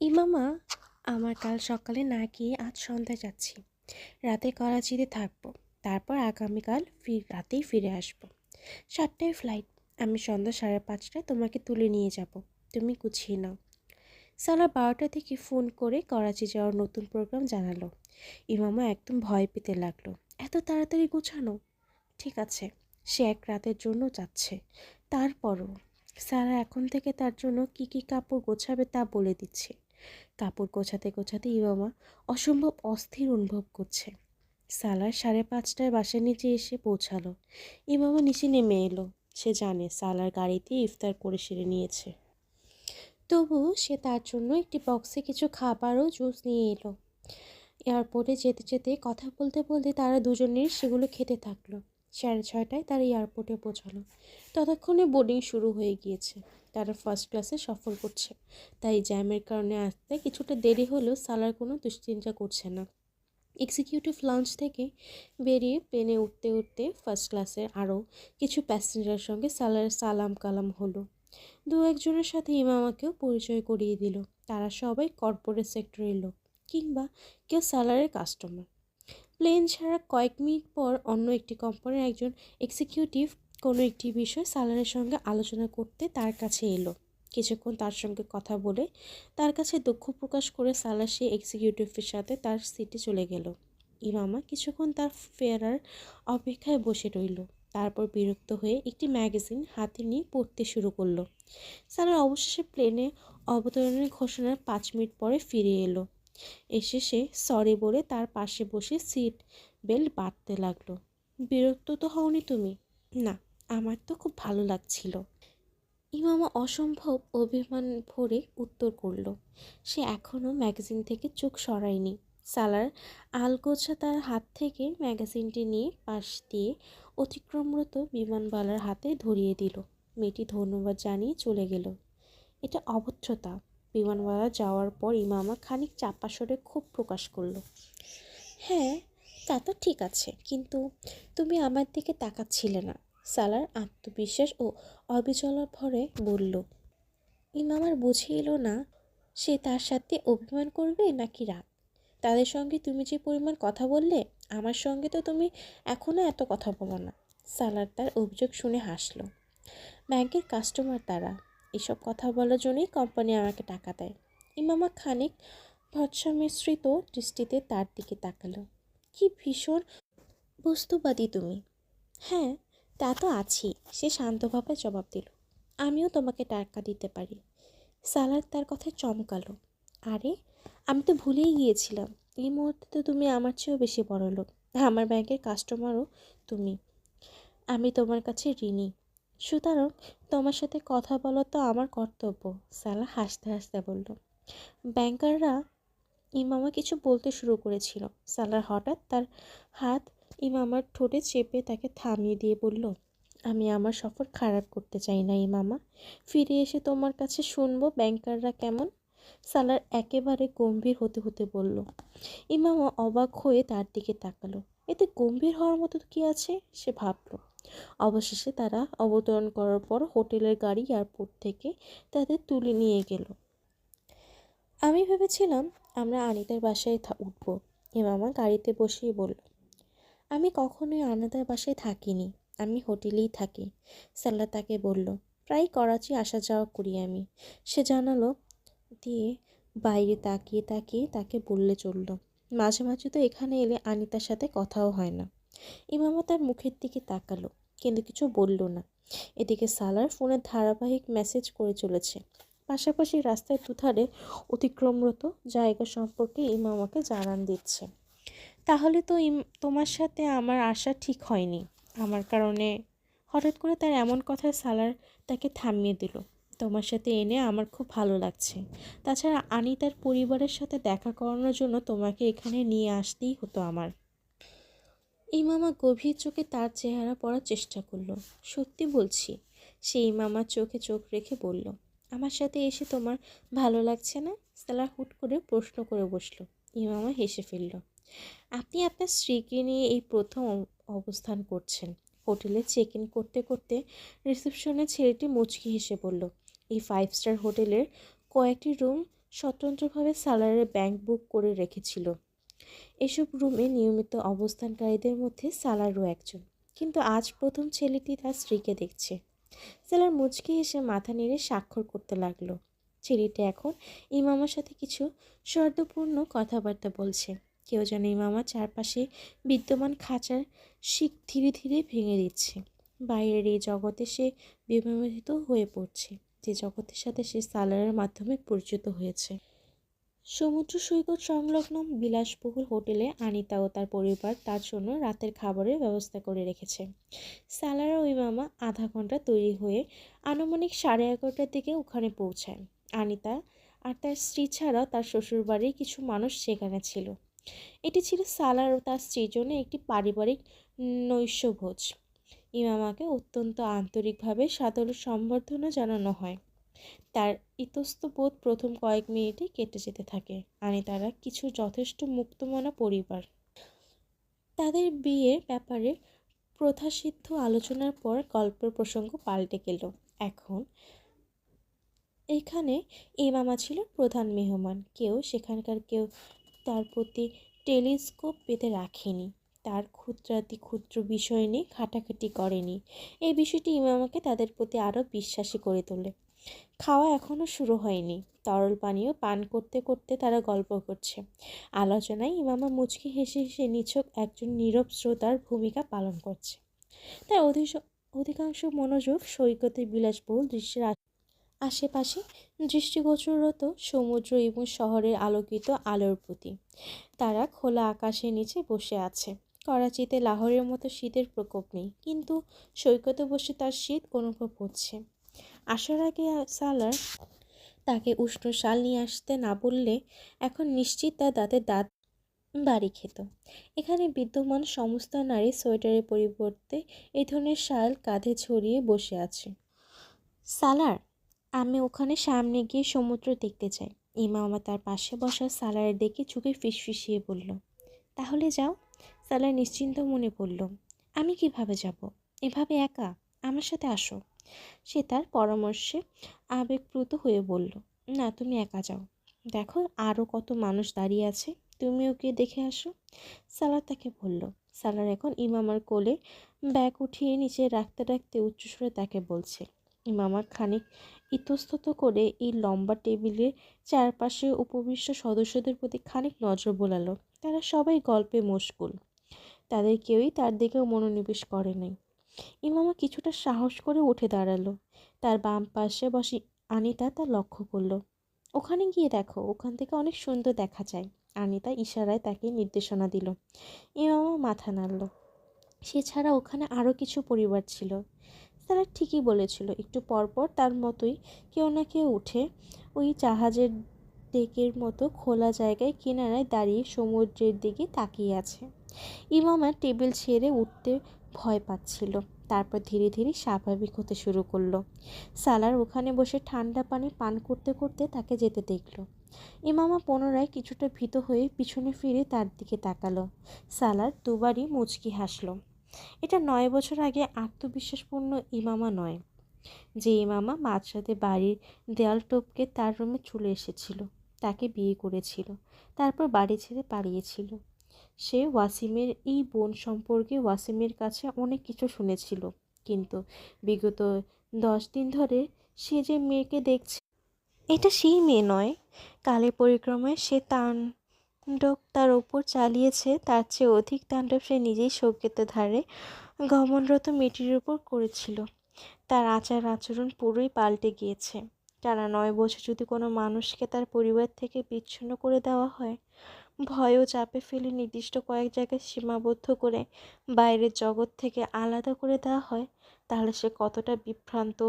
ইমামা, আমার কাল সকালে না গিয়ে আজ সন্ধ্যায় যাচ্ছি। রাতে করাচিতে থাকব। তারপর আগামীকাল ফির রাতেই ফিরে আসব। সাতটায় ফ্লাইট আমি সন্ধ্যা সাড়ে পাঁচটায় তোমাকে তুলে নিয়ে যাব। তুমি গুছিয়ে নাও। সালা বারোটা থেকে ফোন করে করাচি যাওয়ার নতুন প্রোগ্রাম জানালো। ইমামা একদম ভয় পেতে লাগল। এত তাড়াতাড়ি গুছানো? ঠিক আছে, সে এক রাতের জন্য যাচ্ছে। তারপরও সারা এখন থেকে তার জন্য কি কি কাপড় গোছাবে তা বলে দিচ্ছে। কাপড় গোছাতে গোছাতে ইমামা অসম্ভব অস্থির অনুভব করছে। সালার সাড়ে পাঁচটায় বাসার নিচে এসে পৌঁছালো। ইমামা নিচে নেমে এলো। সে জানে সালার গাড়িতে ইফতার করে সেরে নিয়েছে। তবু সে তার জন্য একটি বক্সে কিছু খাবার ও জুস নিয়ে এলো। এয়ারপোর্টে যেতে যেতে কথা বলতে বলতে তারা দুজনেই সেগুলো খেতে থাকল। সাড়ে ছয়টায় তারা এয়ারপোর্টে পৌঁছালো। ততক্ষণে বোর্ডিং শুরু হয়ে গিয়েছে। তারা ফার্স্ট ক্লাসে সফর করছে। তাই জ্যামের কারণে আসতে কিছুটা দেরি হলেও সালার কোনো দুশ্চিন্তা করছে না। এক্সিকিউটিভ লঞ্চ থেকে বেরিয়ে প্লেনে উঠতে উঠতে ফার্স্ট ক্লাসের আরও কিছু প্যাসেঞ্জারের সঙ্গে সালার সালাম কালাম হলো। দু একজনের সাথে ইমামাকেও পরিচয় করিয়ে দিল। তারা সবাই কর্পোরেট সেক্টরের লোক কিংবা কেউ স্যালারের কাস্টমার প্লেন ছাড়া কয়েক মিনিট পর অন্য একটি কোম্পানির একজন এক্সিকিউটিভ কোনো একটি বিষয় সালারের সঙ্গে আলোচনা করতে তার কাছে এলো। কিছুক্ষণ তার সঙ্গে কথা বলে তার কাছে দুঃখ প্রকাশ করে সালার সেই এক্সিকিউটিভের সাথে তার সিটে চলে গেল। ইমামা কিছুক্ষণ তার ফেরার অপেক্ষায় বসে রইল। তারপর বিরক্ত হয়ে একটি ম্যাগাজিন হাতে নিয়ে পড়তে শুরু করল। সালার অবশেষে প্লেনে অবতরণের ঘোষণার পাঁচ মিনিট পরে ফিরে এলো। এসে সে সরি বলে তার পাশে বসে সিট বেল্ট বাঁধতে লাগল। বিরক্ত তো হওনি তুমি? না আমার তো খুব ভালো লাগছিল। ইমামা অসম্ভব অভিমান ভরে উত্তর করল, সে এখনও ম্যাগাজিন থেকে চোখ সরায়নি। সালার আলগোছা তার হাত থেকে ম্যাগাজিনটি নিয়ে পাশ দিয়ে অতিক্রমরত বিমানবালার হাতে ধরিয়ে দিল। মেয়েটি ধন্যবাদ জানিয়ে চলে গেল। এটা অভদ্রতা। বিমানবালা যাওয়ার পর ইমামা খানিক চাপা সরে ক্ষোভ প্রকাশ করল হ্যাঁ তা তো ঠিক আছে, কিন্তু তুমি আমার দিকে তাকাচ্ছিলে না। সালার আত্মবিশ্বাস ও অবিচলার ভরে বলল ইমামার বুঝে এলো না, সে তার সাথে অভিমান করবে নাকি রাগ? তাদের সঙ্গে তুমি যে পরিমাণ কথা বললে, আমার সঙ্গে তো তুমি এখনও এত কথা বলো না। সালার তার অভিযোগ শুনে হাসলো, ব্যাংকের কাস্টমার তারা, এসব কথা বলার জন্যই কোম্পানি আমাকে টাকা দেয়। ইমামা খানিক ভৎসা মিশ্রিত দৃষ্টিতে তার দিকে তাকালো, কি ভীষণ বস্তুবাদী তুমি। হ্যাঁ তা তো আছি সে শান্তভাবে জবাব দিল, আমিও তোমাকে টাকা দিতে পারি। সালার তার কথায় চমকালো, আরে, আমি তো ভুলেই গিয়েছিলাম। এই মুহূর্তে তো তুমি আমার চেয়েও বেশি বড় লোক। আমার ব্যাংকের কাস্টমারও তুমি। আমি তোমার কাছে ঋণী। সুতরাং তোমার সাথে কথা বলা তো আমার কর্তব্য সালা হাসতে হাসতে বলল। ব্যাংকাররা ইমামা কিছু বলতে শুরু করেছিল। সালার হঠাৎ তার হাত ইমামার ঠোঁটে চেপে তাকে থামিয়ে দিয়ে বলল, আমি আমার সফর খারাপ করতে চাই না ইমামা ফিরে এসে তোমার কাছে শুনব ব্যাংকাররা কেমন? সালার একেবারে গম্ভীর হতে হতে বলল। ইমামা অবাক হয়ে তার দিকে তাকালো। এতে গম্ভীর হওয়ার মতো কি আছে? সে ভাবলো। অবশেষে তারা অবতরণ করার পর হোটেলের গাড়ি এয়ারপোর্ট থেকে তাদের তুলে নিয়ে গেল। আমি ভেবেছিলাম আমরা আনিতার বাসায় উঠব। ইমামা গাড়িতে বসেই বলল। আমি কখনোই আনাদার বাসায় থাকিনি, আমি হোটেলেই থাকি। সাল্লা তাকে বলল, প্রায় করাচি আসা যাওয়া করি আমি। সে জানালো, দিয়ে বাইরে তাকিয়ে তাকিয়ে তাকে বললে চলল, মাঝে মাঝে তো এখানে এলে আনিতার সাথে কথাও হয় না। ইমামা তার মুখের দিকে তাকালো, কিন্তু কিছু বলল না। এদিকে সালার ফোনে ধারাবাহিক মেসেজ করে চলেছে। পাশাপাশি রাস্তার দুধারে অতিক্রমরত জায়গা সম্পর্কে ইমামাকে জানান দিচ্ছে। তাহলে তো তোমার সাথে আমার আসা ঠিক হয়নি। আমার কারণে হঠাৎ করে তার এমন কথায় সালার তাকে থামিয়ে দিল। তোমার সাথে এনে আমার খুব ভালো লাগছে। তাছাড়া আনি তার পরিবারের সাথে দেখা করানোর জন্য তোমাকে এখানে নিয়ে আসতেই হতো আমার। ইমামা গভীর চোখে তার চেহারা পড়ার চেষ্টা করল। সত্যি বলছি, সেই ইমামার চোখে চোখ রেখে বলল, আমার সাথে এসে তোমার ভালো লাগছে না? সালা হুট করে প্রশ্ন করে বসল। ইমামা হেসে ফেলল আপনি আপনার স্ত্রীকে নিয়ে এই প্রথম অবস্থান করছেন। হোটেলে চেক ইন করতে করতে রিসেপশনের ছেলেটি মুচকি হেসে বলল, এই ফাইভ স্টার হোটেলের কয়েকটি রুম স্বতন্ত্রভাবে সালারের ব্যাংক বুক করে রেখেছিল। এসব রুমে নিয়মিত অবস্থানকারীদের মধ্যে সালারও একজন। কিন্তু আজ প্রথম ছেলেটি তার স্ত্রীকে দেখছে। সালার মুচকি এসে মাথা নেড়ে স্বাক্ষর করতে লাগল। ছেলেটি এখন ইমামার সাথে কিছু শর্তপূর্ণ কথাবার্তা বলছে। কেউ যেন ইমামার চারপাশে বিদ্যমান খাঁচার শিখ ধীরে ধীরে ভেঙে দিচ্ছে। বাইরের এই জগতে সে বিভ্রমিত হয়ে পড়ছে, যে জগতের সাথে সে সালারের মাধ্যমে পরিচিত হয়েছে। সমুদ্র সৈকত সংলগ্ন বিলাসবহুল হোটেলে আনিতা ও তার পরিবার তার জন্য রাতের খাবারের ব্যবস্থা করে রেখেছে। সালার ও ইমামা আধা ঘণ্টা তৈরি হয়ে আনুমানিক সাড়ে এগারোটার দিকে ওখানে পৌঁছায়। আনিতা আর তার স্ত্রী ছাড়াও তার শ্বশুরবাড়ির কিছু মানুষ সেখানে ছিল। এটি ছিল সালার ও তার স্ত্রীর জন্য একটি পারিবারিক নৈশভোজ। ইমামাকে অত্যন্ত আন্তরিকভাবে সাদর সম্বর্ধনা জানানো হয়। তার ইতস্তবোধ প্রথম কয়েক মিনিটে কেটে যেতে থাকে, আনি তারা কিছু যথেষ্ট মুক্তমনা পরিবার। তাদের বিয়ের ব্যাপারে প্রথাসিদ্ধ আলোচনার পর গল্পের প্রসঙ্গ পাল্টে গেল। এখন এখানে ইমামা ছিল প্রধান মেহমান। কেউ সেখানকার কেউ তার প্রতি টেলিস্কোপ পেতে রাখেনি। তার ক্ষুদ্রাতি ক্ষুদ্র বিষয় নিয়ে খাটাখাটি করেনি। এই বিষয়টি ইমামাকে তাদের প্রতি আরও বিশ্বাসী করে তোলে। খাওয়া এখনও শুরু হয়নি। তরল পানীয় পান করতে করতে তারা গল্প করছে। আলোচনায় ইমামা মুচকি হেসে হেসে নিছক একজন নীরব শ্রোতার ভূমিকা পালন করছে। তার অধিকাংশ মনোযোগ সৈকতের বিলাসবহুল দৃশ্যের আশেপাশে দৃষ্টিগোচরত সমুদ্র এবং শহরের আলোকিত আলোর প্রতি। তারা খোলা আকাশের নিচে বসে আছে। করাচিতে লাহোরের মতো শীতের প্রকোপ নেই, কিন্তু সৈকতে বসে তার শীত অনুভব হচ্ছে। আসার আগে সালার তাকে উষ্ণ শাল নিয়ে আসতে না বললে এখন নিশ্চিত তার দাঁতের দাঁত বাড়ি খেত। এখানে বিদ্যমান সমস্ত নারী সোয়েটারের পরিবর্তে এই ধরনের শাল কাঁধে ছড়িয়ে বসে আছে। সালার আমি ওখানে সামনে গিয়ে সমুদ্র দেখতে চাই। ইমামা তার পাশে বসা সালারের দেখে চোখে ফিসফিসিয়ে বলল, তাহলে যাও। সালার নিশ্চিন্ত মনে পড়ল, আমি কীভাবে যাব? এভাবে একা? আমার সাথে আসো। সে তার পরামর্শে আবেগপ্রুত হয়ে বলল, না, তুমি একা যাও। দেখো আরও কত মানুষ দাঁড়িয়ে আছে তুমিও গিয়ে দেখে আসো। সালার তাকে বলল, সালার এখন ইমামার কোলে ব্যাগ উঠিয়ে নিচে রাখতে রাখতে উচ্চস্বরে তাকে বলছে, ইমামার খানিক ইতস্তত করে এই লম্বা টেবিলের চারপাশে উপবিষ্ট সদস্যদের প্রতি খানিক নজর বোলালো। তারা সবাই গল্পে মশগুল। তাদের কেউই তার দিকেও মনোনিবেশ করে নাই। ইমামা কিছুটা সাহস করে উঠে দাঁড়াল। তার বাম পাশে বসে আনিতা তা লক্ষ্য করল। ওখানে গিয়ে দেখো, ওখান থেকে অনেক সুন্দর দেখা যায়। আনিতা ইশারায় তাকে নির্দেশনা দিল। ইমামা মাথা নাড়ল। সে ছাড়া ওখানে আরও কিছু পরিবার ছিল। তারা ঠিকই বলেছিল, একটু পরপর তার মতোই কেউ না কেউ উঠে ওই জাহাজের ডেকের মতো খোলা জায়গায় কিনারায় দাঁড়িয়ে সমুদ্রের দিকে তাকিয়ে আছে। ইমামা টেবিল ছেড়ে উঠতে ভয় পাচ্ছিল। তারপর ধীরে ধীরে স্বাভাবিক হতে শুরু করল। সালার ওখানে বসে ঠান্ডা পানি পান করতে করতে তাকে যেতে দেখল। ইমামা পুনরায় কিছুটা ভীত হয়ে পিছনে ফিরে তার দিকে তাকালো। সালার দুবারই মুচকি হাসলো। এটা নয় বছর আগে আত্মবিশ্বাসপূর্ণ ইমামা নয়, যে ইমামা মাঝরাতে বাড়ির দেয়াল টপকে তার রুমে চলে এসেছিল, তাকে বিয়ে করেছিল, তারপর বাড়ি ছেড়ে পালিয়েছিল। সে ওয়াসিমের, এই বোন সম্পর্কে ওয়াসিমের কাছে অনেক কিছু শুনেছিল, কিন্তু বিগত দশ দিন ধরে সে যে মেয়েকে দেখছে, এটা সেই মেয়ে নয়। কালে পরিক্রমায় সে তাণ্ডব তার ওপর চালিয়েছে, তার চেয়ে অধিক তাণ্ডব সে নিজেই সৌকেতে ধারে গমনরত মেয়েটির ওপর করেছিল। তার আচার আচরণ পুরোই পাল্টে গিয়েছে। টানা নয় বছর যদি কোনো মানুষকে তার পরিবার থেকে বিচ্ছিন্ন করে দেওয়া হয় ভয় ও চাপে ফেলে নির্দিষ্ট কয়েক জায়গায় সীমাবদ্ধ করে বাইরের জগৎ থেকে আলাদা করে দেওয়া হয়, তাহলে সে কতটা বিভ্রান্ত,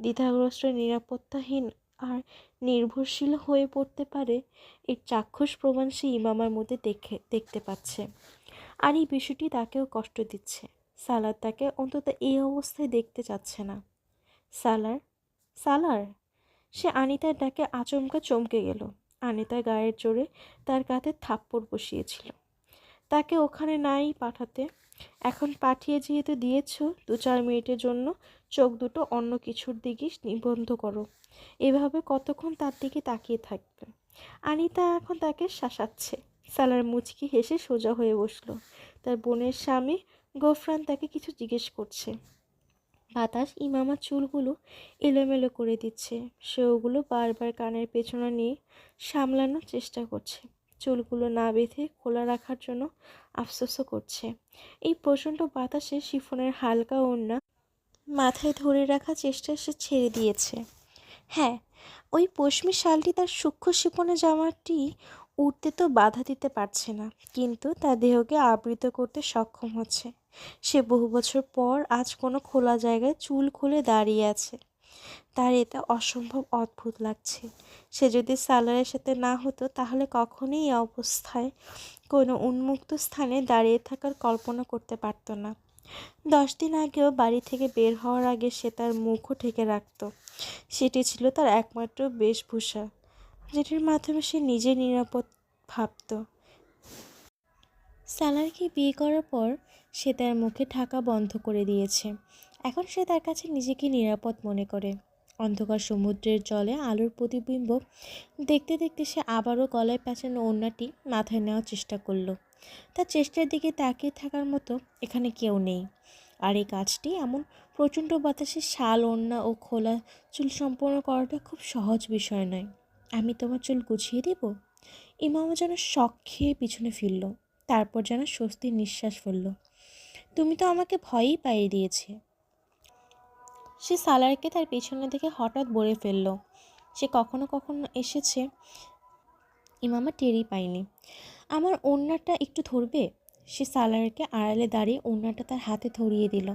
দ্বিধাগ্রস্ত, নিরাপত্তাহীন আর নির্ভরশীল হয়ে পড়তে পারে, এর চাক্ষুষ প্রমাণ সে ইমামার মধ্যে দেখে, দেখতে পাচ্ছে। আর এই বিষয়টি তাকেও কষ্ট দিচ্ছে। সালার তাকে অন্তত এই অবস্থায় দেখতে চাচ্ছে না। সালার সালার, সে আনিতার ডাকে আচমকা চমকে গেল। আনিতা গায়ের জোরে তার কাঁধে থাপ্পড় বসিয়েছিল। তাকে ওখানে নাই পাঠাতে এখন পাঠিয়ে যেহেতু দিয়েছ, দু চার মিনিটের জন্য চোখ দুটো অন্য কিছুর দিকে নিবন্ধ করো। এভাবে কতক্ষণ তার দিকে তাকিয়ে থাকবে? আনিতা এখন তাকে শাসাচ্ছে। সালার মুচকি হেসে সোজা হয়ে বসল। তার বোনের স্বামী গোফরান তাকে কিছু জিজ্ঞেস করছে। বাতাস ইমামার চুলগুলো এলোমেলো করে দিচ্ছে। সে ওগুলো বারবার কানের পেছনে নিয়ে সামলানোর চেষ্টা করছে। চুলগুলো না বেঁধে খোলা রাখার জন্য আফসোসও করছে। এই প্রচণ্ড বাতাসে শিফনের হালকা ওড়না মাথায় ধরে রাখার চেষ্টা সে ছেড়ে দিয়েছে। হ্যাঁ ওই পশমি শালটি তার সূক্ষ্ম শিপনে জামাটি উঠতে তো বাধা দিতে পারছে না, কিন্তু তার দেহকে আবৃত করতে সক্ষম হচ্ছে। সে বহু বছর পর আজ কোনো খোলা জায়গায় চুল খুলে দাঁড়িয়ে আছে। তার এটা অসম্ভব অদ্ভুত লাগছে। সে যদি সালারের সাথে না হতো, তাহলে কখনোই এই অবস্থায় কোনো উন্মুক্ত স্থানে দাঁড়িয়ে থাকার কল্পনা করতে পারতো না। দশ দিন আগেও বাড়ি থেকে বের হওয়ার আগে সে তার মুখও ঢেকে রাখত। সেটি ছিল তার একমাত্র বেশভূষা, যেটির মাধ্যমে সে নিজে নিরাপদ ভাবত। সালারকে বিয়ে করার পর সে তার মুখে ঢাকা বন্ধ করে দিয়েছে। এখন সে তার কাছে নিজেকে নিরাপদ মনে করে। অন্ধকার সমুদ্রের জলে আলোর প্রতিবিম্ব দেখতে দেখতে সে আবারও গলায় প্যাঁচানো ওড়নাটি মাথায় নেওয়ার চেষ্টা করল। তার চেষ্টার দিকে তাকিয়ে থাকার মতো এখানে কেউ নেই। আর এই কাজটি এমন প্রচণ্ড বাতাসে শাল, ওড়না ও খোলা চুল সম্পন্ন করাটা খুব সহজ বিষয় নয়। আমি তোমার চুল গুছিয়ে দেব? ইমামা যেন শখ খেয়ে পিছনে ফিরল। তারপর যেন স্বস্তির নিঃশ্বাস ফেলল। তুমি তো আমাকে ভয়ই পাইয়ে দিয়েছে। সে সালারকে তার পেছনে দেখে হঠাৎ বলে ফেলল। সে কখনো কখনো এসেছে। ইমামা টেরি পায়নি। আমার ওড়নাটা একটু ধরবে? সে সালারকে আড়ালে দাঁড়িয়ে ওড়নাটা তার হাতে ধরিয়ে দিল।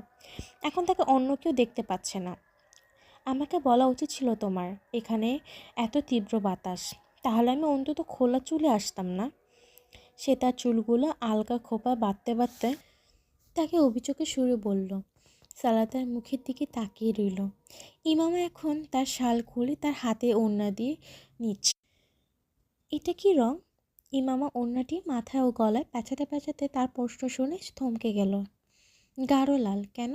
এখন তাকে অন্য কেউ দেখতে পাচ্ছে না। আমাকে বলা উচিত ছিল তোমার, এখানে এত তীব্র বাতাস। তাহলে আমি অন্তত খোলা চুলে আসতাম না? সে তার চুলগুলো আলগা খোপা বাঁধতে বাঁধতে তাকে অভিযোগে শুরু বলল সালা তার মুখের দিকে তাকিয়ে রইল। ইমামা এখন তার শাল খুলে তার হাতে ওড়না দিয়ে নিচ্ছে। এটা কি রং? ইমামা ওড়নাটি মাথায় ও গলায় পেঁচাতে পেঁচাতে তার প্রশ্ন শুনে থমকে গেল। গাঢ় লাল, কেন?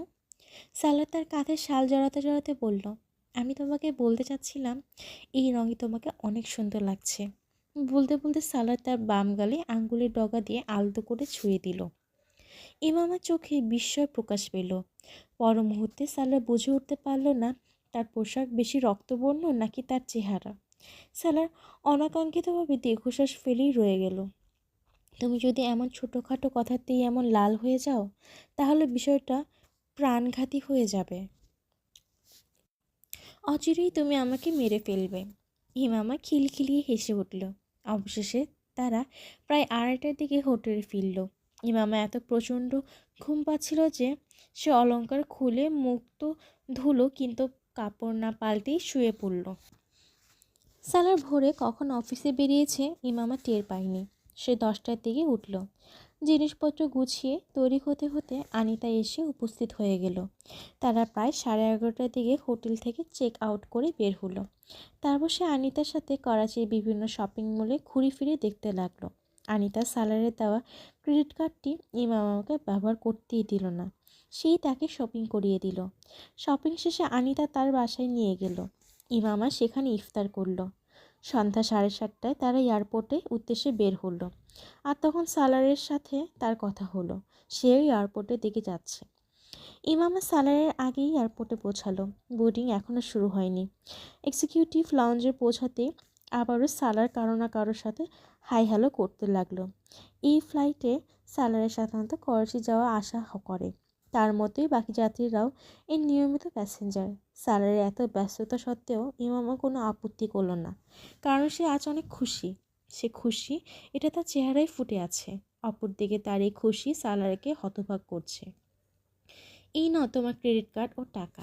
সালা তার কাঁধে শাল জড়াতে জড়াতে বলল, আমি তোমাকে বলতে চাচ্ছিলাম, এই রঙই তোমাকে অনেক সুন্দর লাগছে। বলতে বলতে সালার তার বাম গালে আঙ্গুলের ডগা দিয়ে আলতো করে ছুঁয়ে দিল। ইমামার চোখে বিস্ময় প্রকাশ পেল। পর মুহূর্তে সালা বুঝে উঠতে পারল না, তার পোশাক বেশি রক্তবর্ণ নাকি তার চেহারা। সালার অনাকাঙ্ক্ষিতভাবে দীর্ঘশ্বাস ফেলেই রয়ে গেল। তুমি যদি এমন ছোটোখাটো কথাতেই এমন লাল হয়ে যাও, তাহলে বিষয়টা প্রাণঘাতী হয়ে যাবে। অচিরেই তুমি আমাকে মেরে ফেলবে। হিমামা খিলখিলিয়ে হেসে উঠল। অবশেষে তারা প্রায় আড়াইটার দিকে হোটেলে ফিরল। ইমামা এত প্রচণ্ড ঘুম পাচ্ছিল যে সে অলঙ্কার খুলে মুক্ত ধুলো কিন্তু কাপড় না পাল্টেই শুয়ে পড়ল। সালার ভোরে কখন অফিসে বেরিয়েছে ইমামা টের পায়নি। সে দশটার দিকে উঠল। জিনিসপত্র গুছিয়ে তৈরি হতে হতে আনিতা এসে উপস্থিত হয়ে গেল। তারা প্রায় সাড়ে এগারোটার দিকে হোটেল থেকে চেক আউট করে বের হলো। তারপর সে আনিতার সাথে করাচির বিভিন্ন শপিং মলে ঘুরে ফিরে দেখতে লাগল। আনিতা সালারের দেওয়া ক্রেডিট কার্ডটি ইমামাকে ব্যবহার করতেই দিল না। সেই তাকে শপিং করিয়ে দিল। শপিং শেষে আনিতা তার বাসায় নিয়ে গেল। ইমামা সেখানে ইফতার করল। সন্ধ্যা সাড়ে সাতটায় তারা এয়ারপোর্টে উদ্দেশ্যে বের হলো। আর তখন সালারের সাথে তার কথা হলো। সেও এয়ারপোর্টের দিকে যাচ্ছে। ইমামা সালারের আগেই এয়ারপোর্টে পৌঁছালো। বোর্ডিং এখনও শুরু হয়নি। এক্সিকিউটিভ লাউঞ্জে পৌঁছাতে আবারও সালার কারও না কারোর সাথে হাই হ্যালো করতে লাগল। এই ফ্লাইটে সালারের সাধারণত করাচি যাওয়া আশা করে। তার মতোই বাকি যাত্রীরাও এর নিয়মিত প্যাসেঞ্জার সালারের এত ব্যস্ততা সত্ত্বেও ইমামা কোনো আপত্তি করল না। কারণ সে আজ অনেক খুশি। সে খুশি, এটা তার চেহারায় ফুটে আছে। অপরদিকে তার এই খুশি সালারকে হতভাগ করছে। এই ন তোমার ক্রেডিট কার্ড ও টাকা।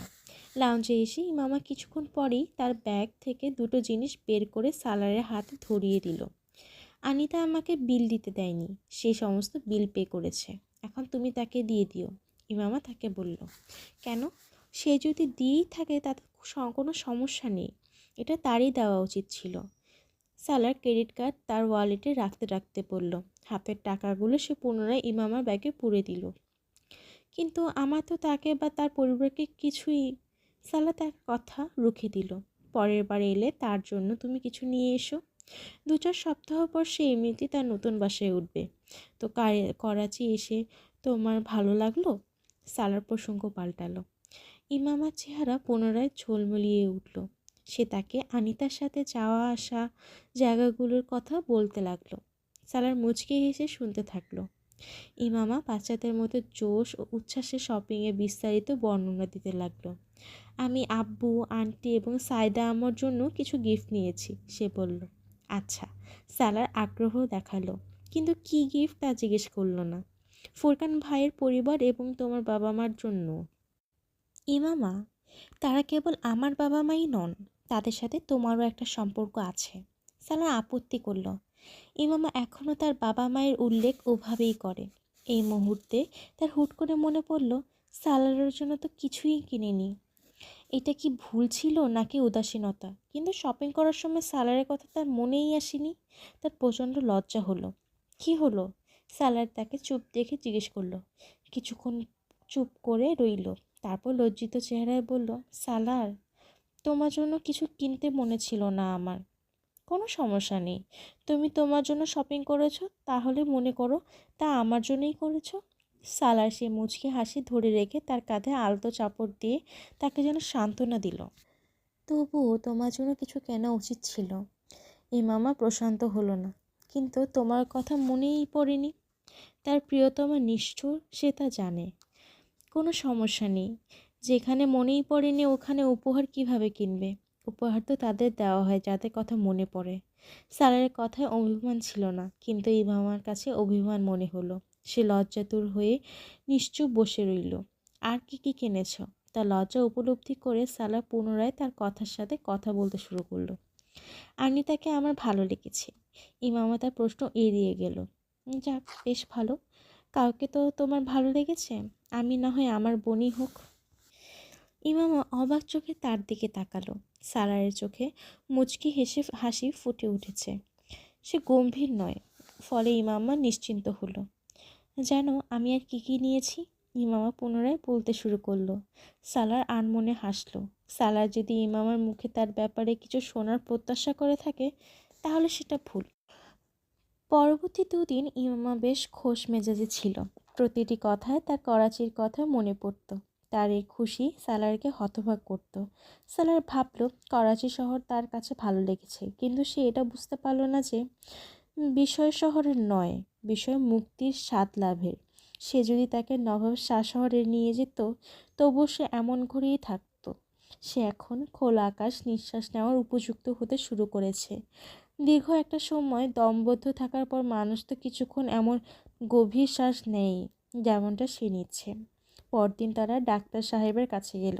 লাউঞ্জে এসে ইমামা কিছুক্ষণ পরেই তার ব্যাগ থেকে দুটো জিনিস বের করে সালারের হাতে ধরিয়ে দিল। আনিতা আমাকে বিল দিতে দেয়নি। সে সমস্ত বিল পে করেছে। এখন তুমি তাকে দিয়ে দিও। ইমামা তাকে বলল, কেন? সে যদি দিয়েই থাকে তাতে কোনো সমস্যা নেই। এটা তারই দেওয়া উচিত ছিল। সালার ক্রেডিট কার্ড তার ওয়ালেটে রাখতে রাখতে বলল। হাতের টাকাগুলো সে পুনরায় ইমামার ব্যাগে পুরে দিল। কিন্তু আমার তো তাকে বা তার পরিবারকে কিছুই সালা তার কথা রুখে দিল। পরের বার এলে, তার জন্য তুমি কিছু নিয়ে এসো। দু চার সপ্তাহ পর সে এমনিতেই তার নতুন বাসায় উঠবে। তো কারে- করাচি এসে তোমার ভালো লাগল? সালার প্রসঙ্গ পাল্টালো। ইমামার চেহারা পুনরায় ঝোলমলিয়ে উঠল। সে তাকে আনিতার সাথে যাওয়া আসা জায়গাগুলোর কথা বলতে লাগল। সালার মুচকে হেসে শুনতে থাকল। ইমামা বাচ্চাদের মতো জোশ ও উচ্ছ্বাসে শপিংয়ে বিস্তারিত বর্ণনা দিতে লাগল। আমি আব্বু, আন্টি এবং সায়দা আমার জন্য কিছু গিফট নিয়েছি, সে বলল। আচ্ছা সালার আগ্রহ দেখাল। কিন্তু কি গিফট তা জিজ্ঞেস করল না। ফুরকান ভাইয়ের পরিবার এবং তোমার বাবা মার জন্য ইমামা তারা কেবল আমার বাবা মাই নন, তাদের সাথে তোমারও একটা সম্পর্ক আছে। সালার আপত্তি করল। ইমামা এখনও তার বাবা মায়ের উল্লেখ ওভাবেই করে। এই মুহূর্তে তার হুট করে মনে পড়ল সালারের জন্য তো কিছুই কিনিনি। এটা কি ভুল ছিল নাকি উদাসীনতা? কিন্তু শপিং করার সময় সালারের কথা তার মনেই আসেনি। তার প্রচণ্ড লজ্জা হলো। কি হলো? সালার তাকে চুপ দেখে জিজ্ঞেস করল। কিছুক্ষণ চুপ করে রইল। তারপর লজ্জিত চেহারায় বলল সালার তোমার জন্য কিছু কিনতে মনে ছিল না আমার। কোনো সমস্যা নেই। তুমি তোমার জন্য শপিং করেছ, তাহলে মনে করো তা আমার জন্যই করেছ। সালার সে মুচকে হাসি ধরে রেখে তার কাঁধে আলতো চাপড় দিয়ে তাকে যেন সান্ত্বনা দিল। তবুও তোমার জন্য কিছু কেনা উচিত ছিল। এই মামা প্রশান্ত হলো না, কিন্তু তোমার কথা মনেই পড়েনি। তার প্রিয়তমা নিষ্ঠুর, সে তা জানে। কোনো সমস্যা নেই, যেখানে মনেই পড়েনি ওখানে উপহার কীভাবে কিনবে? উপহার তো তাদের দেওয়া হয় যাদের কথা মনে পড়ে। সালারের কথায় অভিমান ছিল না, কিন্তু এই মামার কাছে অভিমান মনে হলো। সে লজ্জাতুর হয়ে নিশ্চুপ বসে রইল। আর কি কি কিনেছ? তা লজ্জা উপলব্ধি করে সালা পুনরায় তার কথার সাথে কথা বলতে শুরু করল। আনিতাকে আমার ভালো লেগেছে। ইমামা তার প্রশ্ন এড়িয়ে গেল। যাক, বেশ ভালো। কাউকে তো তোমার ভালো লেগেছে? আমি না হয় আমার বনি হোক। ইমামা অবাক চোখে তার দিকে তাকালো। সালারের চোখে মুচকি হেসে হাসি ফুটে উঠেছে। সে গম্ভীর নয়, ফলে ইমামা নিশ্চিন্ত হলো। জানো আমি আর কী কী নিয়েছি? ইমামা পুনরায় বলতে শুরু করল। সালার আনমনে হাসলো। সালার যদি ইমামার মুখে তার ব্যাপারে কিছু শোনার প্রত্যাশা করে থাকে, তাহলে সেটা ভুল। পরবর্তী দুদিন ইমামা বেশ খোশ মেজাজে ছিল। প্রতিটি কথায় তার করাচির কথা মনে পড়ত। তার এই খুশি সালারকে হতবাক করত। সালার ভাবল, করাচি শহর তার কাছে ভালো লেগেছে। কিন্তু সে এটা বুঝতে পারল না যে, বিষয় শহরের নয়। বিষয় মুক্তির স্বাদ লাভের। সে যদি তাকে নবাব শাহ শহরে নিয়ে যেত তবু সে এমন করেই থাকতো। সে এখন খোলা আকাশ, নিঃশ্বাস নেওয়ার উপযুক্ত হতে শুরু করেছে। দীর্ঘ একটা সময় দমবদ্ধ থাকার পর মানুষ তো কিছুক্ষণ এমন গভীর শ্বাস নেই যেমনটা সে নিচ্ছে। পরদিন তারা ডাক্তার সাহেবের কাছে গেল।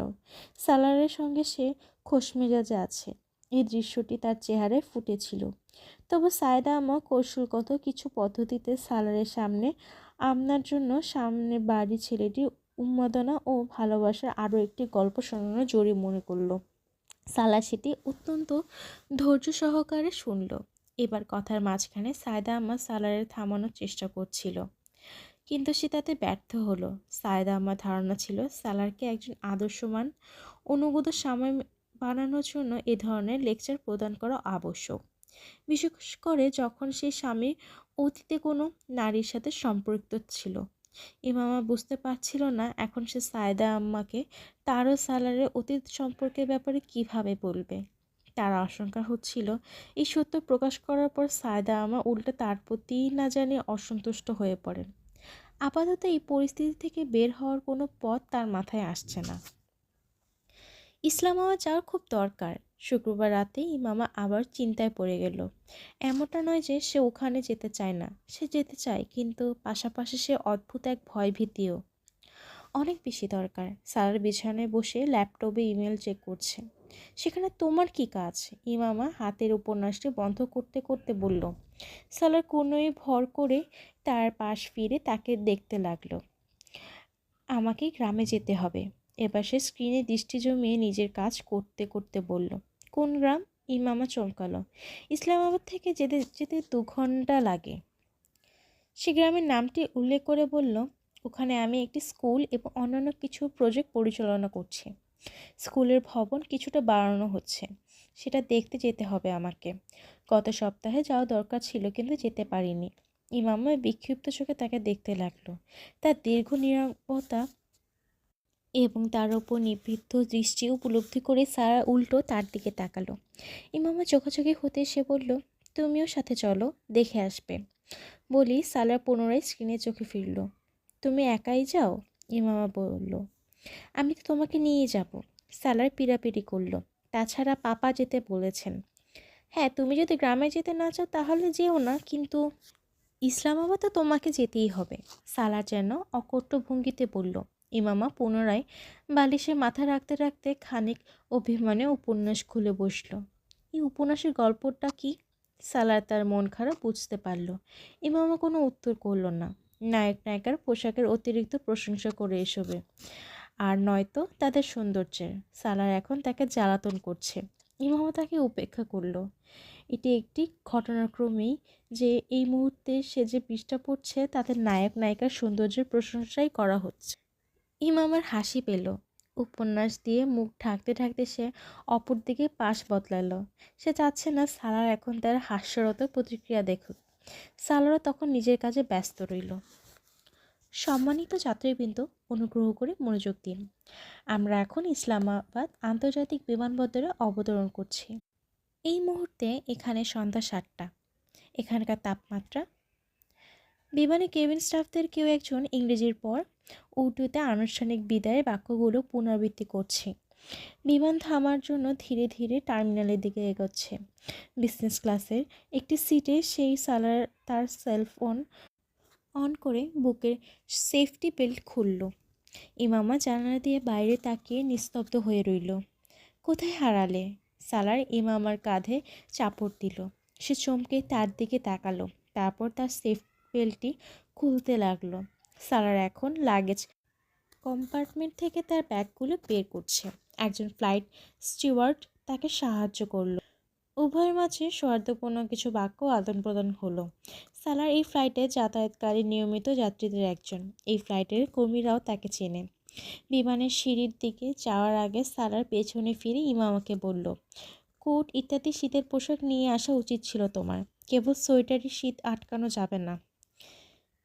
সালারের সঙ্গে সে খোশমেজাজে আছে। এই দৃশ্যটি তার চেহারায় ফুটেছিল। তবু সায়দা আমা কৌশলগত কিছু পদ্ধতিতে সালারের সামনে আপনার জন্য সামনে বাড়ি ছেলেটির উন্মাদনা ও ভালোবাসার আরও একটি গল্প শোনানো জরুরি মনে করল। সালা সেটি অত্যন্ত ধৈর্য সহকারে শুনল। এবার কথার মাঝখানে সায়দা আম্মা সালারের থামানোর চেষ্টা করছিল। কিন্তু সে তাতে ব্যর্থ হলো। সায়দা আমার ধারণা ছিল সালারকে একজন আদর্শমান, অনুগত সময় বানানোর জন্য এ ধরনের লেকচার প্রদান করা আবশ্যক। বিশেষ করে যখন সে স্বামী অতীতে কোনো নারীর সাথে সম্পৃক্ত ছিল। ইমামা বুঝতে পারছিল না এখন সে সায়দা আম্মাকে তারও সালারের অতীত সম্পর্কের ব্যাপারে কীভাবে বলবে। তার আশঙ্কা হচ্ছিল, এই সত্য প্রকাশ করার পর সায়দা আমা উল্টে তার প্রতিই না জানিয়ে অসন্তুষ্ট হয়ে পড়েন। আপাতত এই পরিস্থিতি থেকে বের হওয়ার কোনো পথ তার মাথায় আসছে না। ইসলামাবাদ যাওয়ার খুব দরকার। শুক্রবার রাতে ইমামা আবার চিন্তায় পড়ে গেল। এমনটা নয় যে সে ওখানে যেতে চায় না। সে যেতে চায়, কিন্তু পাশাপাশি সে অদ্ভুত এক ভয় ভীতিও অনেক বেশি দরকার। সারার বিছানায় বসে ল্যাপটপে ইমেল চেক করছে। সেখানে তোমার কি কাজ? ইমামা হাতের উপন্যাসটি বন্ধ করতে করতে বলল। সালার কোনোই ভর করে তার পাশ ফিরে তাকে দেখতে লাগল। আমাকে গ্রামে যেতে হবে। এবার সে স্ক্রিনে দৃষ্টি জমিয়ে নিজের কাজ করতে করতে বলল, কোন গ্রাম? ইমামা চমকালো, ইসলামাবাদ থেকে যেতে যেতে দু ঘণ্টা লাগে। সে গ্রামের নামটি উল্লেখ করে বলল, ওখানে আমি একটি স্কুল এবং অন্যান্য কিছু প্রজেক্ট পরিচালনা করছি। স্কুলের ভবন কিছুটা বাড়ানো হচ্ছে। সেটা দেখতে যেতে হবে আমাকে। গত সপ্তাহে যাওয়া দরকার ছিল কিন্তু যেতে পারিনি। ইমামা বিক্ষিপ্ত চোখে তাকে দেখতে লাগল। তার দীর্ঘ নিরাপত্তা এবং তার ওপর নিবৃত্ত দৃষ্টি উপলব্ধি করে সারা উল্টো তার দিকে তাকালো। ইমামা চোখাচোখি হতে সে বলল, তুমিও সাথে চলো, দেখে আসবে। বলি সালার পুনরায় স্ক্রিনে চোখে ফিরল। তুমি একাই যাও? ইমামা বলল। আমি তো তোমাকে নিয়ে যাব। সালার পিড়াপিড়ি করল। তাছাড়া পাপা যেতে বলেছেন। হ্যাঁ তুমি যদি গ্রামে যেতে না চাও তাহলে যেও না, কিন্তু ইসলামাবাদ তো তোমাকে যেতেই হবে। সালার যেন অকট্য ভঙ্গিতে বলল। ইমামা পুনরায় বালিশে মাথা রাখতে রাখতে খানিক অভিমানে উপন্যাস খুলে বসল। এই উপন্যাসের গল্পটা কি? সালার তার মন খারাপ বুঝতে পারল। ইমামা কোনো উত্তর করল না। নায়ক নায়িকার পোশাকের অতিরিক্ত প্রশংসা করে এসবে। আর নয়তো তাদের সৌন্দর্যের। সালার এখন তাকে জ্বালাতন করছে। ইমামা তাকে উপেক্ষা করল। এটি একটি ঘটনাক্রমেই যে এই মুহূর্তে সে যে পৃষ্ঠা পড়ছে তাদের নায়ক নায়িকার সৌন্দর্যের প্রশংসাই করা হচ্ছে। ইমামার হাসি পেল। উপন্যাস দিয়ে মুখ ঢাকতে ঢাকতে সে অপর দিকে পাশ বদলালো। সে চাচ্ছে না সালার এখন তার হাস্যরত প্রতিক্রিয়া দেখুক। সালারও তখন নিজের কাজে ব্যস্ত রইল। সম্মানিত যাত্রীবৃন্দ, অনুগ্রহ করে মনোযোগ দিন। আমরা এখন ইসলামাবাদ আন্তর্জাতিক বিমানবন্দরে অবতরণ করছি। এই মুহূর্তে এখানে সন্ধ্যা সাতটা। এখানকার তাপমাত্রা বিমানে কেবিন স্টাফদের কেউ একজন ইংরেজির পর উর্দুতে আনুষ্ঠানিক বিদায়ের বাক্যগুলো পুনরাবৃত্তি করছে। বিমান থামার জন্য ধীরে ধীরে টার্মিনালের দিকে এগোচ্ছে। বিজনেস ক্লাসের একটি সিটে সেই সালার, তার সেলফোন অন করে বুকের সেফটি বেল্ট খুলল। ইমামা জানালা দিয়ে বাইরে তাকিয়ে নিস্তব্ধ হয়ে রইল। কোথায় হারালে? সালার ইমামার কাঁধে চাপড় দিল। সে চমকে তার দিকে তাকালো। তারপর তার সেফ বেল্টটি খুলতে লাগল। সালার এখন লাগেজ কম্পার্টমেন্ট থেকে তার ব্যাগগুলো বের করছে। একজন ফ্লাইট স্টিওয়ার্ড তাকে সাহায্য করল। উভয়ের মাঝে সৌহার্দ্যপূর্ণ কিছু বাক্য আদান প্রদান হলো। সালার এই ফ্লাইটে যাতায়াতকারী নিয়মিত যাত্রীদের একজন। এই ফ্লাইটের কর্মীরাও তাকে চেনে। বিমানের সিঁড়ির দিকে যাওয়ার আগে সালার পেছনে ফিরে ইমামাকে বলল, কোট ইত্যাদি শীতের পোশাক নিয়ে আসা উচিত ছিল তোমার। কেবল সোয়েটারই শীত আটকানো যাবে না।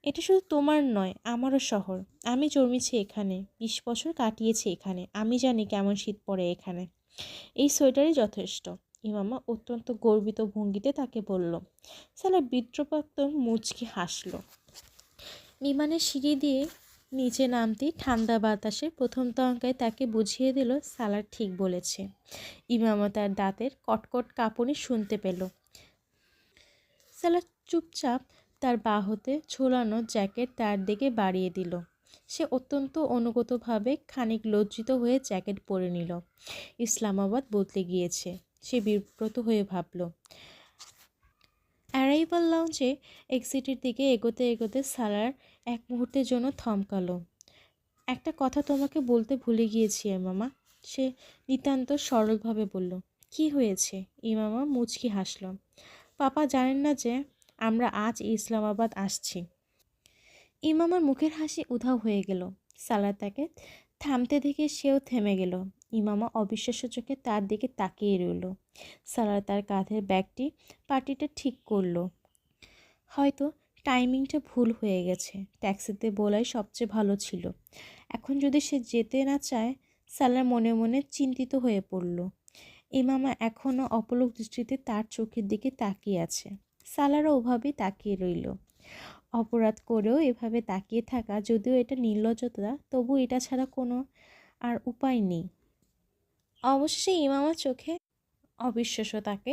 এটা শুধু তোমার নয়, আমারও শহর। আমি জন্মেছি এখানে, বিশ বছর কাটিয়েছি এখানে, আমি জানি কেমন শীত পড়ে এখানে। এই সোয়েটারই যথেষ্ট। ইমামা অত্যন্ত গর্বিত ভঙ্গিতে তাকে বলল, সালা বিদ্রোপাক্ত মুচকি হাসল। বিমানের সিঁড়ি দিয়ে নিচে নামতেই ঠান্ডা বাতাসে প্রথম তঙ্কায় তাকে বুঝিয়ে দিল সালার ঠিক বলেছে। ইমামা তার দাঁতের কটকট কাঁপুনি শুনতে পেল। সালা চুপচাপ তার বাহুতে ঝোলানো জ্যাকেট তার দিকে বাড়িয়ে দিল। সে অত্যন্ত অনুগতভাবে খানিক লজ্জিত হয়ে জ্যাকেট পরে নিল। ইসলামাবাদ বদলে গিয়েছে, সে বিব্রত হয়ে ভাবল। অ্যারাইভাল লাউঞ্জে এক্সিটের দিকে এগোতে এগোতে সালার এক মুহূর্তের জন্য থমকালো। একটা কথা তোমাকে বলতে ভুলে গিয়েছি মামা, সে নিতান্ত সরলভাবে বলল। কি হয়েছে? ইমামা মুচকি হাসল। পাপা জানেন না যে আমরা আজ ইসলামাবাদ আসছি। ইমামার মুখের হাসি উধাও হয়ে গেল। সালার তাকে থামতে দেখে সেও থেমে গেল। ইমামা অবিশ্বাস্য চোখে তার দিকে তাকিয়ে রইল। সালার তার কাঁধের ব্যাগটি পার্টিটা ঠিক করল। হয়তো টাইমিংটা ভুল হয়ে গেছে। ট্যাক্সিতে বলাই সবচেয়ে ভালো ছিল। এখন যদি সে যেতে না চায় সালার মনে মনে চিন্তিত হয়ে পড়ল। ইমামা এখনও অপলক দৃষ্টিতে তার চোখের দিকে তাকিয়ে আছে। সালারও ওভাবেই তাকিয়ে রইল। অপরাধ করেও এভাবে তাকিয়ে থাকা যদিও এটা নির্লজ্জতা, তবু এটা ছাড়া কোনো আর উপায় নেই। অবশেষে ইমামা চোখে অবিশ্বাস্য তাকে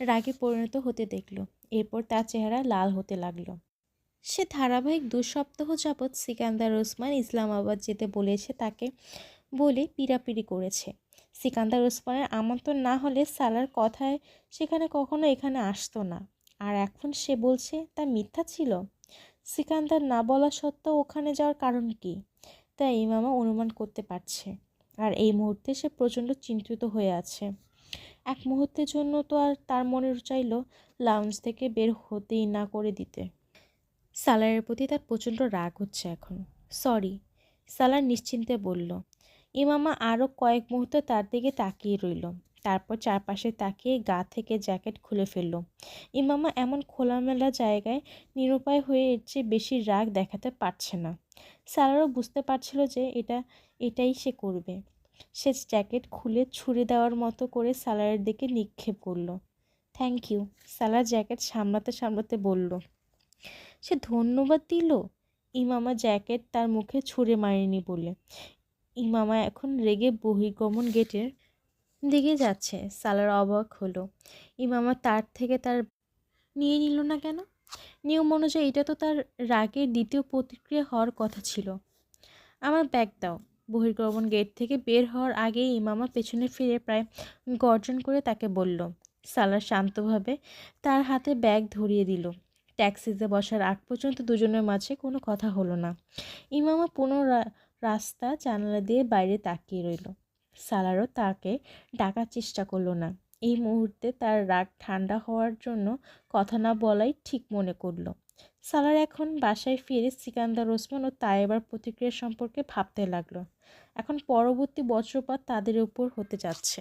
রাগে পরিণত হতে দেখল। এরপর তার চেহারা লাল হতে লাগল। সে ধারাবাহিক দু সপ্তাহ যাবৎ সিকান্দার ওসমান ইসলামাবাদ যেতে বলেছে তাকে বলে পিড়াপিড়ি করেছে। সিকান্দার ওসমানের আমন্ত্রণ না হলে সালার কথায় সেখানে কখনো এখানে আসতো না। আর এখন সে বলছে, তা মিথ্যা ছিল? সিকান্দার না বলা সত্ত্বেও ওখানে যাওয়ার কারণ কি? তা ইমামা অনুমান করতে পারছে। আর এই মুহূর্তে সে প্রচণ্ড চিন্তিত হয়ে আছে। এক মুহূর্তের জন্য তো আর তার মনে চাইল লাউঞ্জ থেকে বের হতেই না করে দিতে। সালারের প্রতি তার প্রচণ্ড রাগ হচ্ছে এখন। সরি সালার নিশ্চিন্তে বলল। ইমামা আরও কয়েক মুহূর্ত তার দিকে তাকিয়ে রইল। তারপর চারপাশে তাকিয়ে গা থেকে জ্যাকেট খুলে ফেলল। ইমামা এমন খোলামেলা জায়গায় নিরুপায় হয়ে এর চেয়ে বেশি রাগ দেখাতে পারছে না। সারারও বুঝতে পারছিল যে এটা, এটাই সে করবে। সে জ্যাকেট খুলে ছুঁড়ে দেওয়ার মতো করে সালারের দিকে নিক্ষেপ করল। থ্যাংক ইউ, সালার জ্যাকেট সামলাতে সামলাতে বলল। সে ধন্যবাদ দিল? ইমামা জ্যাকেট তার মুখে ছুঁড়ে মারেনি বলে। ইমামা এখন রেগে বহির্গমন গেটের দিকে যাচ্ছে। সালার অবাক হলো। ইমামা তার থেকে তার নিয়ে নিল না কেন? নিয়ম অনুযায়ী এটা তো তার রাগের দ্বিতীয় প্রতিক্রিয়া হওয়ার কথা ছিল। আমার ব্যাগ দাও। বহির্গমন গেট থেকে বের হওয়ার আগেই ইমামা পেছনে ফিরে প্রায় গর্জন করে তাকে বলল। সালার শান্তভাবে তার হাতে ব্যাগ ধরিয়ে দিল। ট্যাক্সিতে বসার আগ পর্যন্ত দুজনের মাঝে কোনো কথা হলো না। ইমামা পুনঃ রা- রাস্তা জানালা দিয়ে বাইরে তাকিয়ে রইল। সালারও তাকে ডাকার চেষ্টা করল না। এই মুহূর্তে তার রাগ ঠান্ডা হওয়ার জন্য কথা না বলাই ঠিক মনে করল। সালার এখন বাসায় ফিরে সিকান্দার ওসমান ও তায়েবার প্রতিক্রিয়া সম্পর্কে ভাবতে লাগল। এখন পরবর্তী বজ্রপাত তাদের উপর হতে যাচ্ছে।